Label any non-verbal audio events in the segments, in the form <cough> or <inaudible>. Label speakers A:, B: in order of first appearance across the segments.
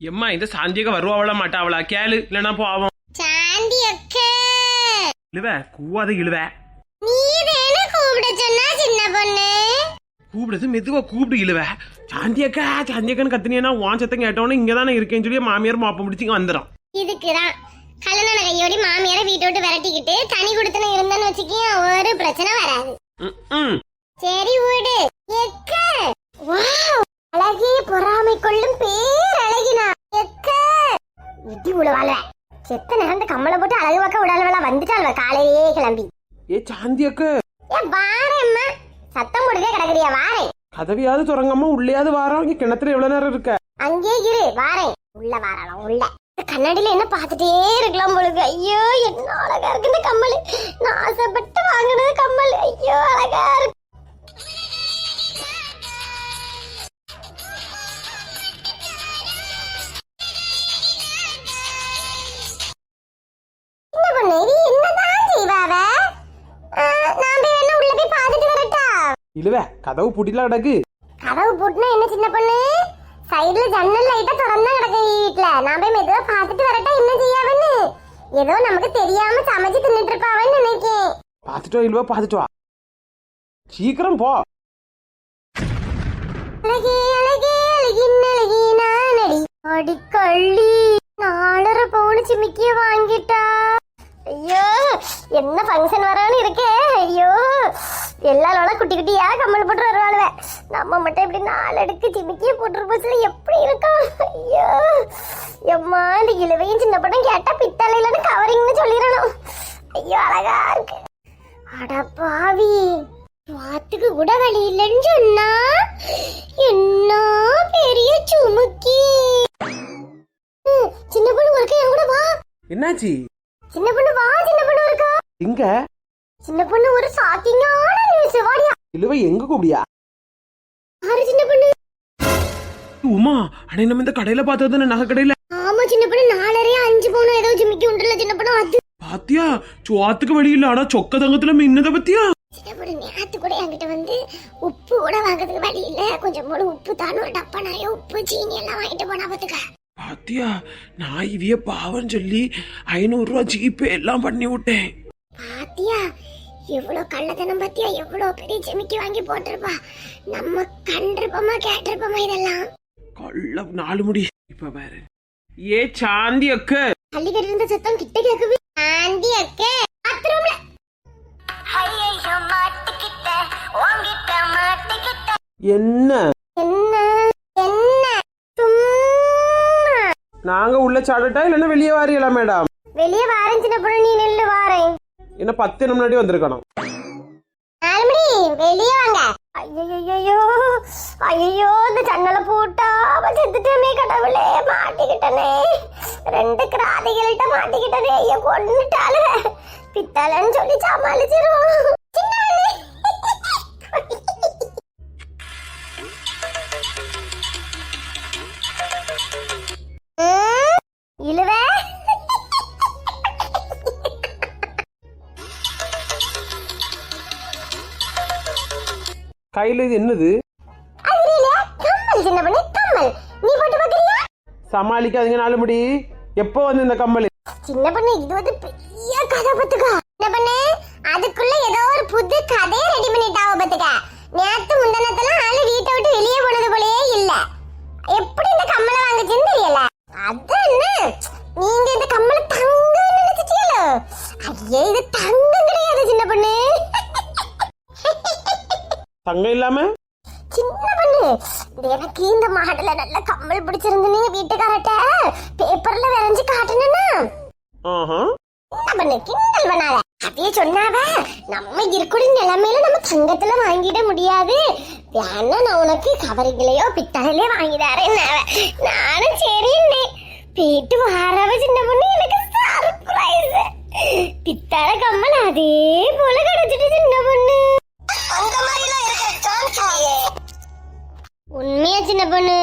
A: எம்மா இந்த சாந்தியக்க வருவாவளா மாட்டாவளா கேளு இல்லைன்னா போவோம்
B: சாந்தி அக்கா
A: இழுவ கூவாத இழுவ.
B: நீ தானே கூப்பிட சொன்னா சின்ன பொண்ணு?
A: கூப்பிடுறது மெதுவா கூப்பிடு இழுவ. சாந்தியக்கா சாந்தியக்கான்னு கத்தினியனா உன் சத்தம் கேட்டோன்னே இங்க தானே இருக்கேன்னு சொல்லி மாமியார் மாப்ப முடிச்சு இங்க வந்துடும்
B: இதுக்குதான். கல்யாண கையோடி மாமியார வீட்டை விட்டு விரட்டிக்கிட்டு தனி கொடுத்தன இருந்தேன்னு வச்சுக்கிய ஒரு பிரச்சனை வராது. சரி வீடு எக்க வாவ் அழகே பொறாமை கொள்ளும் பேர் அழகினா எக்க இடி உழவாள செத்த நேரம் கம்மலை போட்டு அழகு பக்கம் விடாதவளா வந்துட்டாள்வ காலையிலேயே கிளம்பி.
A: ஏ சாந்தியக்கு
B: ஏ வாரேம்மா சத்தம் போடுதே கிடக்குறியா வாரேன்
A: கதவையாவது துறங்காம உள்ளேயாவது வாரம் இங்க கிணத்துல எவ்வளவு நேரம் இருக்க?
B: அங்கே இரு வாரேன் உள்ள வாரலாம் உள்ள. கண்ணாடியில என்ன பார்த்துட்டே இருக்கலாம் பொழுது ஐயோ என்ன அழகா இருக்கு இந்த கம்மல். நான் ஆசைப்பட்டு வாங்கினது கம்மல். ஐயோ அழகா இருக்கு.
A: இழுவ கதவு புடில கிடக்கு.
B: கதவு பூட்டினா என்ன சின்ன பொண்ணு? சைடுல ஜன்னல் லைட்டா திறந்தா கிடக்கு வீட்ல. நான் போய் மெதுவா பார்த்துட்டு வரட்டா என்ன செய்யாவன்னு ஏதோ நமக்கு தெரியாம சமைச்சு தின்னுட்டு இருப்பாவன்னு நினைக்கேன்.
A: பாத்துட்டு வா இழுவ பாத்துட்டு வா சீக்கிரம் போ.
B: அழகே அழகே அழகின் அழகே நானடி. அடிக்கள்ளி. நாலரை பவுன் சிமிக்கிய வாங்கிட்டா. ஐயோ என்ன ஃபங்க்ஷன் வரான்னு இருக்கே. ஐயோ எல்லாரோட குட்டி குட்டியா கம்மல் போட்டு வருவாளுவ. நம்ம மட்டும் இப்படி நாலு அடுக்கு சிமிக்கிய போட்டுருப்போம் எப்படி இருக்கும் ஐயோ. எம்மா இந்த இழுவையும் சின்ன படம் கேட்டா பித்தளையிலன்னு கவரிங்னு சொல்லிடணும். ஐயோ அழகா இருக்கு. அட பாவி. வாத்துக்கு கூட வழி இல்லைன்னு சொன்னா? என்ன பெரிய சுமுக்கி. சின்ன பொண்ணு ஒருக்கா என் கூட வா.
A: என்னாச்சு?
B: சின்ன பொண்ணு வா சின்ன பொண்ணு இருக்கா
A: எங்க?
B: சின்ன பொண்ணு ஒரு ஷாக்கிங்கான நியூஸ் வாடியா
A: இழுவ எங்க கூப்பிடியா?
B: யாரு சின்ன பொண்ணு?
A: உமா அடே நம்ம இந்த கடையில பார்த்தது நகை கடையில?
B: ஆமா சின்ன பொண்ணு நாலரை அஞ்சு பவுன் ஏதோ ஜிமிக்கி உண்டுல சின்ன பொண்ணு அது.
A: பாத்தியா? சோத்துக்கு வழி இல்ல ஆனா சொக்க தங்கத்துல மின்னத பத்தியா?
B: சின்ன பொண்ணு நேத்து கூட என்கிட்ட வந்து உப்பு கூட வாங்குறதுக்கு வழி இல்ல. கொஞ்சம் போல உப்பு தானு ஒரு டப்பா நிறைய உப்பு சீனி எல்லாம் வாங்கிட்டு போனா பாத்துக்க.
A: பாத்தியா? நான் இவிய பாவம் சொல்லி ஐநூறு ரூபா ஜிபே எல்லாம் பண்ணி விட்டேன்.
B: பாத்தியா? எவ்வளவு கள்ளத்தனம் பாத்தியா எவ்வளவு பெரிய ஜிமிக்கி வாங்கி போட்டிருப்பா. நம்ம கண்டிருப்போமா கேட்டிருப்போமா இதெல்லாம்?
A: கொள்ள நாலு முடி. இப்ப பாரு. ஏ சாந்தி அக்க.
B: அள்ளிக்கிட்டு இருந்த சத்தம் கிட்ட கேக்குது ஆண்டி அக்கே பாத்ரூம்ல
A: என்ன?
B: என்ன? என்ன?
A: நாங்க உள்ள சாடட்டா இல்லைன்னா வெளியே வாரியலா மேடம்
B: வெளியே பொண்ணு நீ நெல்லு வாரேன்.
A: என்ன பத்து முன்னாடி வந்திருக்கணும்.
B: நாலுமணி வெளியே வாங்க. ஐயோ ஐயோ இந்த ஜன்னலை போட்டா அவன் கடவுளே மாட்டிக்கிட்டனே. ரெண்டு கிராதிகள்கிட்ட மாட்டிக்கிட்டனே ஐயோ கொண்டுட்டாளு பித்தளைன்னு சொல்லி சமாளிச்சிருவோம்.
A: கையில இது என்னது? சமாளிக்காதீங்க நாலு முடி. எப்போ வந்து இந்த கம்மல்?
B: சின்ன பொண்ணு இது வந்து பெரிய கதை பத்துக்கா சின்ன பொண்ணு அதுக்குள்ள ஏதோ ஒரு புது கதையை தங்கம்
A: இல்லாம?
B: சின்ன பொண்ணு. எனக்கு இந்த மாடல நல்ல கம்மல் பிடிச்சிருந்துன்னு வீட்டுக்காரட்ட பேப்பர்ல வரைஞ்சு காட்டுனேன்னா.
A: ஆஹா.
B: என்ன பண்ணு கிண்டல் பண்ணாத. அப்படியே சொன்னாவ நம்ம இருக்கக்கூடிய நிலைமையில நம்ம தங்கத்துல வாங்கிட முடியாது. வேணா நான் உனக்கு கவரிங்களையோ பித்தளையிலையோ வாங்கி தரேன் நானும் சரின்னே. போயிட்டு வாரவ சின்ன பொண்ணு. எனக்கு சர்ப்ரைஸ் பித்தளை கம்மல் அதே போல சின்ன பொண்ணு.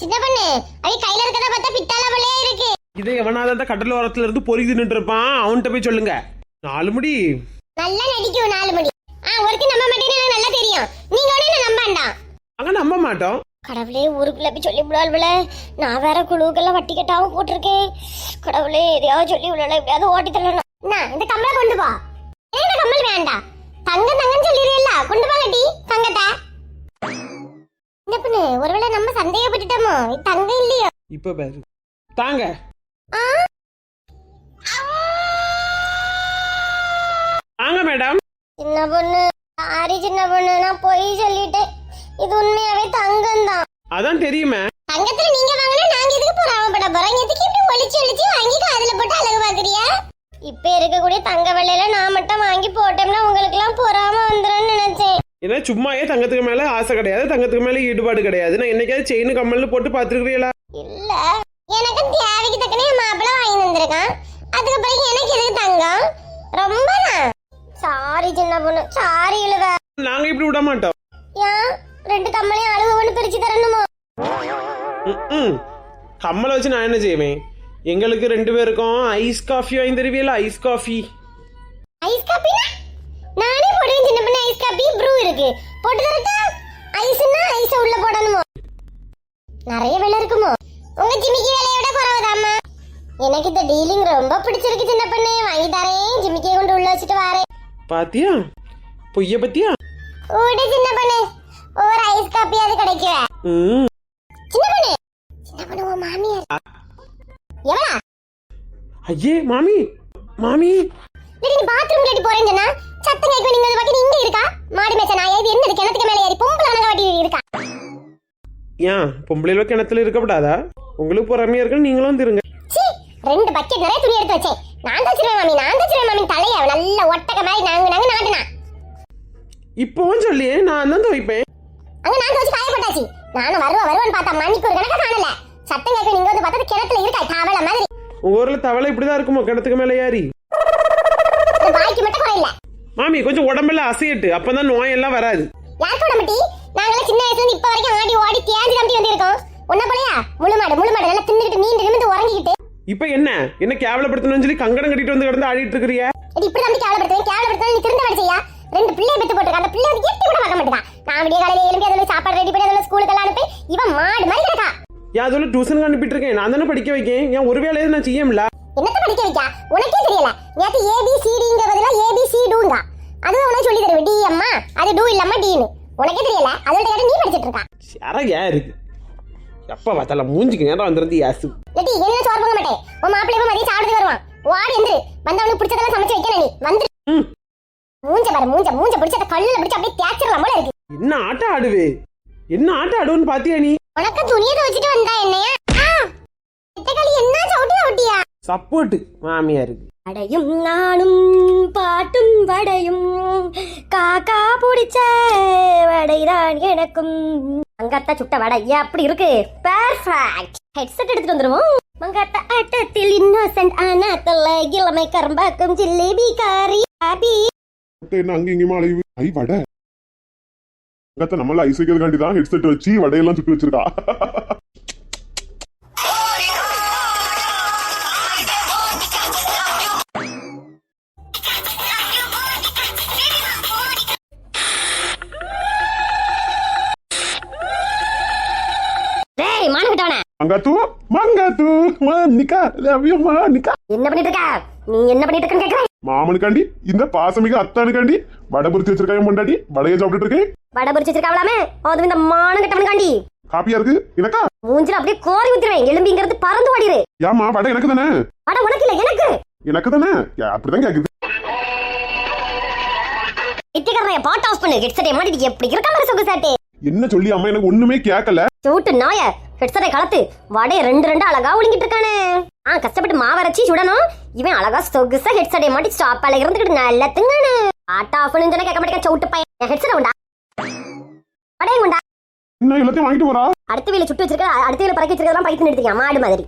B: சின்ன பொண்ணு அது கையில இருக்கத பார்த்தா பித்தளை போலயே இருக்கு.
A: இதை எவனாவது அந்த கடல் ஓரத்துல இருந்து பொறி தின்னுட்டு இருப்பான் அவன்கிட்ட போய் சொல்லுங்க. நாலு முடி.
B: நல்லா நடிக்கும் நாலு மணி ஆ ஒருத்தி நம்ப மாட்டேன்னு எனக்கு நல்லா தெரியும். நீங்க உடனே நம்ப வேண்டாம்
A: அங்க நம்ப மாட்டோம்.
B: கடவுளே ஊருக்குள்ள போய் சொல்லி விடாள்வல நான் வேற குழுக்கெல்லாம் வட்டி கட்டாவும் போட்டிருக்கேன். கடவுளே எதையாவது சொல்லி விடல எப்படியாவது ஓட்டி தரணும். நான் இந்த கம்மலை கொண்டு போ. இந்த கம்மல் வேண்டாம்? தங்கம் தங்கம் சொல்லிடுறீல்ல கொண்டு போங்க
A: இப்ப பாரு தாங்க.
B: ஆ
A: வாங்க மேடம்
B: சின்ன பொண்ணு சாரி சின்ன பொண்ணு நான் பொய் சொல்லிட்டேன். இது உண்மையாவே தங்கம் தான்
A: அதான் தெரியுமே.
B: தங்கத்துல நீங்க வாங்கினா நாங்க எதுக்கு பொறாமப்பட போறோம்? எதுக்கு இப்படி ஒளிச்சு ஒளிச்சு வாங்கி காதுல போட்டு அழகு பாக்குறியா? இப்ப இருக்கக்கூடிய தங்க விலையில நான் மட்டும் வாங்கி போட்டோம்னா உங்களுக்கு எல்லாம் பொறாம வந்துரும்னு நினைச்சேன்.
A: ஏன்னா சும்மாயே தங்கத்துக்கு மேல ஆசை கிடையாது தங்கத்துக்கு மேல ஈடுபாடு கிடையாது. நான் என்னைக்காவது செயின் கம்மல்னு போட்டு பாத்துருக்கீங்களா
B: இல்ல. எனக்கு தேவைக்கு தக்கனே மாப்பிள்ள வாங்கி தந்திருக்கான் அதுக்கப்புறம் எனக்கு எதுக்கு தங்கம்? ரொம்ப சாரி சின்ன பொண்ணு. சாரி இழுவ.
A: நாங்க இப்படி விட மாட்டோம்.
B: ஏன்? ரெண்டு கம்மலையும் அழுவ ஒண்ணு பிரிச்சு தரணுமோ?
A: ம்ம். கம்மலை வச்சு நான் என்ன செய்வேன்? எங்களுக்கு ரெண்டு பேருக்கும் ஐஸ் காஃபி வாங்கி தருவீங்களா ஐஸ் காஃபி?
B: ஐஸ் காப்பினா நானே போடுவேன் சின்ன பண்ண ஐஸ் காப்பி ப்ரூ இருக்கு. போட்டு தரட்டா? ஐஸ்னா ஐஸ் உள்ள போடணுமோ? நிறைய விலை இருக்குமோ? உங்க ஜிமிக்கி விலையோட குறவுதாம்மா எனக்கு இந்த டீலிங் ரொம்ப பிடிச்சிருக்கு சின்ன பண்ணே. வாங்கி தரேன் ஜிமிக்கியை கொண்டு உள்ள வச்சுட்டு வரேன்.
A: பாத்தியா? பொய்ய பத்தியா?
B: ஓடு சின்ன பண்ணே. ஒரு ஐஸ் காப்பியாவது கிடைக்குவ?
A: ம்.
B: சின்ன பண்ணே. சின்ன பண்ணு உன் மாமியார். எவளா?
A: ஐயே மாமி. மாமி.
B: நீ பாத்ரூம் கேட்டு போறேன்னு சொன்னா சத்தம் கேட்க நீங்க வந்து பாக்க இங்க இருக்கா? மாடி மேச்ச நான் என்னது? கிணத்துக்கு மேல ஏறி பொம்பளை வாட்டி இருக்கா?
A: ஏன் பொம்பளையில கிணத்துல இருக்கப்படாதா? உங்களுக்கு பொறாமையா இருக்குன்னு நீங்களும் வந்துருங்க.
B: ரெண்டு பக்கெட் நிறைய துணி எடுத்து வச்சேன். நான் தச்சிருவேன் மாமி நான் தச்சிருவேன் மாமி தலைய நல்ல ஒட்டக்க மாதிரி நாங்க நாங்க நாட்டுனா.
A: இப்பவும் சொல்லியே நான் தான் துவைப்பேன்.
B: அங்க நான் துவச்சு காயப்பட்டாச்சு நானும் வருவா வருவான்னு பார்த்தா மணிக்கு ஒரு கணக்கா காணல. சத்தம் கேட்க நீங்க வந்து பார்த்தா கிணத்துல இருக்கா தவளை மாதிரி.
A: உங்க ஊர்ல தவளை இப்படிதான் இருக்குமோ கிணத்துக்கு மேல ஏறி?
B: வாய்க்கு மட்டும் குறையில.
A: மாமி கொஞ்சம் உடம்பெல்லாம் அசையட்டு அப்பதான் நோயெல்லாம் வராது.
B: ஆடி ஓடி தேஞ்சு தம்பி வந்திருக்கோம் உன்ன போலயா? முழு மாடு முழு மாடு. நல்லா தின்னுக்கிட்டு நீண்டு நிமிந்து உறங்கிக்கிட்டு.
A: இப்ப என்ன? என்ன கேவலப்படுத்தணும்னு சொல்லி கங்கணம் கட்டிட்டு வந்து கிடந்து ஆடிட்டு இருக்கிறிய?
B: இது இப்படி தம்பி கேவலப்படுத்துவேன். கேவலப்படுத்துவேன் நீ திருந்த வேலை செய்யா? ரெண்டு பிள்ளைய பெத்து போட்டிருக்க அந்த பிள்ளை வந்து எட்டி கூட பார்க்க மாட்டேங்கான் நான் விடிய காலையில எழுப்பி அதில் சாப்பாடு ரெடி பண்ணி அதில் ஸ்கூலுக்கு எல்லாம் அனுப்பி இவன் மாடு மாதிரி கிடக்கா.
A: ஏன் அதுல டியூஷனுக்கு அனுப்பிட்டு இருக்கேன் நான் தானே படிக்க வைக்கேன். ஏன் ஒரு வேலையை நான் செய்யல
B: என்னத்த படிக்க வைக்கா? உனக்கே தெரியல. நேத்து ஏபி சிடிங்க பதிலா ஏபி சி டூங்கா அதுவும் உனக்கு சொல்லி தருவேன் டி அம்மா அது டூ இல்லாம டீனு உனக்கே தெரியல. அதோட கேட்டு நீ படிச்சிட்டு இருக்கா?
A: சர யாருக்கு எப்ப பார்த்தாலும் மூஞ்சிக்கு நேரம் வந்துருந்து யாசு.
B: லட்டி என்ன சோறு போக மாட்டேன். உன் மாப்பிள்ளை போய் மதியம் சாப்பிட்டு வருவான். ஓடி எந்திரு. வந்தவனுக்கு பிடிச்சதெல்லாம் சமைச்சு வைக்கணும் நீ. வந்து. மூஞ்ச பாரு மூஞ்ச மூஞ்ச பிடிச்ச கல்லுல பிடிச்சு அப்படியே தேய்ச்சிடலாம் போல இருக்கு.
A: என்ன ஆட்டம் ஆடுவே என்ன ஆட்டம் ஆடுவேன்னு பாத்தியா நீ?
B: உனக்கு துணியை துவச்சிட்டு வந்தா என்னையா?
A: சப்போர்ட்டு மாமியாருக்கு.
B: அடையும் நானும் பாட்டும் வடையும். காக்கா பிடிச்ச வடைதான் எனக்கும். மங்காத்தா சுட்ட வடை அப்படி இருக்கு? பெர்ஃபெக்ட் ஹெட்செட் எடுத்துட்டு வந்துருவோம். மங்காத்தா ஆட்டத்தில் இன்னோசென்ட் ஆனாத்தல்ல இளமை கரம்பாக்கும் ஜிலேபி காரி ஹாப்பி
C: முட்டை என்ன அங்க இங்கேயுமா அலைவு ஐ வடை. அங்கத்த நம்மள ஐஸ் வைக்கிறதுக்காண்டி தான் ஹெட்செட் வச்சு வடையெல்லாம் சுட்டு வச்சிருக்கா. <laughs>
B: டேய் மானகிட்டவன
C: மங்காத்து மங்காத்து நிக்கா லவ்யூ நிக்கா
B: என்ன பண்ணிட்டு இருக்க நீ என்ன பண்ணிட்டு இருக்கன்னு கேக்குறேன்
C: மாமனுக்காண்டி இந்த பாசமிக அத்தானுக்காண்டி வடை பொரிச்சு வச்சிருக்காங்க பொண்டாட்டி வடையை சாப்பிட்டுட்டு இருக்கேன்.
B: வடை பொரிச்சு வச்சிருக்காவலாமே அதுவும் இந்த மானகிட்டவனுக்காண்டி
C: காப்பியா இருக்கு? எனக்கா?
B: மூஞ்சில அப்படியே கோரி ஊத்திடுவேன் எலும்பிங்கிறது பறந்து ஓடிடு.
C: ஏமா வடை எனக்கு தானே?
B: வடை உனக்கு இல்ல எனக்கு.
C: எனக்கு தானே? அப்படிதான் கேக்குது.
B: இட்டிக்கிறேன் பாட் ஆஃப் பண்ணு. ஹெட்செட்டை மாட்டிட்டு எப்படி இருக்க மாதிரி சொகுசாட்டே.
C: என்ன சொல்லி அம்மா எனக்கு ஒண்ணுமே கேட்கல
B: சூட்டு நாய. ஹெட்செட்டை கலத்து வடைய ரெண்டு ரெண்டு அழகா ஒழுங்கிட்டு இருக்கானே ஆ கஷ்டப்பட்டு மாவரைச்சி சுடணும். இவன் அழகா சொகுசா ஹெட்செட்டை மாட்டி ஸ்டாப்பால இருந்துக்கிட்டு நல்லா திங்கானு ஆட்டா ஆஃப் சொன்னா கேட்க மாட்டேங்க சவுட்டு பையன். ஹெட்செட் உண்டா வடையும் உண்டா
C: என்ன எல்லாத்தையும் வாங்கிட்டு வரா
B: அடுத்த வீல சுட்டு வச்சிருக்க அடுத்த வீல பறக்க வச்சிருக்கதெல்லாம் பைத்து நிறுத்திக்க மாடு மாதிரி.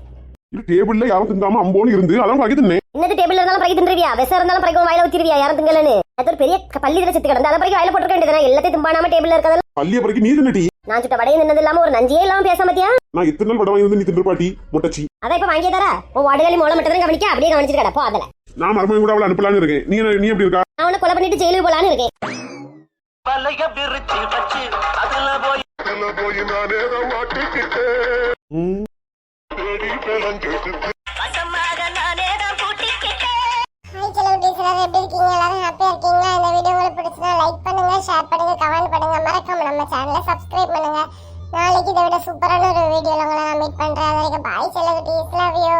C: இது டேபிள்ல யாரும் திங்காம அம்போன்னு இருந்து அதான் வாங்கி தின்னேன்.
B: என்னது டேபிள்ல இருந்தாலும் பறக்க தின்றுவியா? விஷம் இருந்தாலும் பறக்க வாயில ஊத்திருவியா? யாரும் திங்கலன்னு? அது ஒரு பெரிய பள்ளி செத்து கிடந்து அதை பறக்க வாயில போட்டுருக்க வேண்டியதுனா எல்லாத்தையும் தும்பானாம டேபிள்ல இருக்கதெல்லாம்.
C: பள்ளிய பிறகு நீ தின்னட்டி.
B: நான் சுட்ட வடையை நின்னது இல்லாம ஒரு நஞ்சியே இல்லாம பேச மாத்தியா
C: நான் எத்தனை நாள் வடை வாங்கி வந்து நீ தின்று பாட்டி முட்டச்சி.
B: அதான் இப்ப வாங்கியே தரா உன் வாடுகளி மூலம் மட்டும் தான் கவனிக்க? அப்படியே கவனிச்சிட்டு கிடப்போ அதுல.
C: நான் மறுபடியும் கூட அவளை அனுப்பலான்னு இருக்கேன். நீ நீ எப்படி இருக்கா?
B: நான் உன்னை கொலை பண்ணிட்டு ஜெயிலுக்கு போலான்னு இருக்கேன்.
D: வலைய விரிச்சு வச்சு அதுல போய்
C: போய் நானே தான் மாட்டிக்கிட்டேன்.
B: எப்படி இருக்கீங்க? எல்லாரும் ஹாப்பியா இருக்கீங்களா? இந்த வீடியோ உங்களுக்கு பிடிச்சதா லைக் பண்ணுங்க ஷேர் பண்ணுங்க கமெண்ட் பண்ணுங்க. மறக்காம நம்ம சேனலை சப்ஸ்கிரைப் பண்ணுங்க. நாளைக்கு இதை விட சூப்பரான ஒரு வீடியோவில் உங்களை நான் மீட் பண்ணுறேன் அது வரைக்கும் பாய் செலிபிரிட்டிஸ் லவ் யூ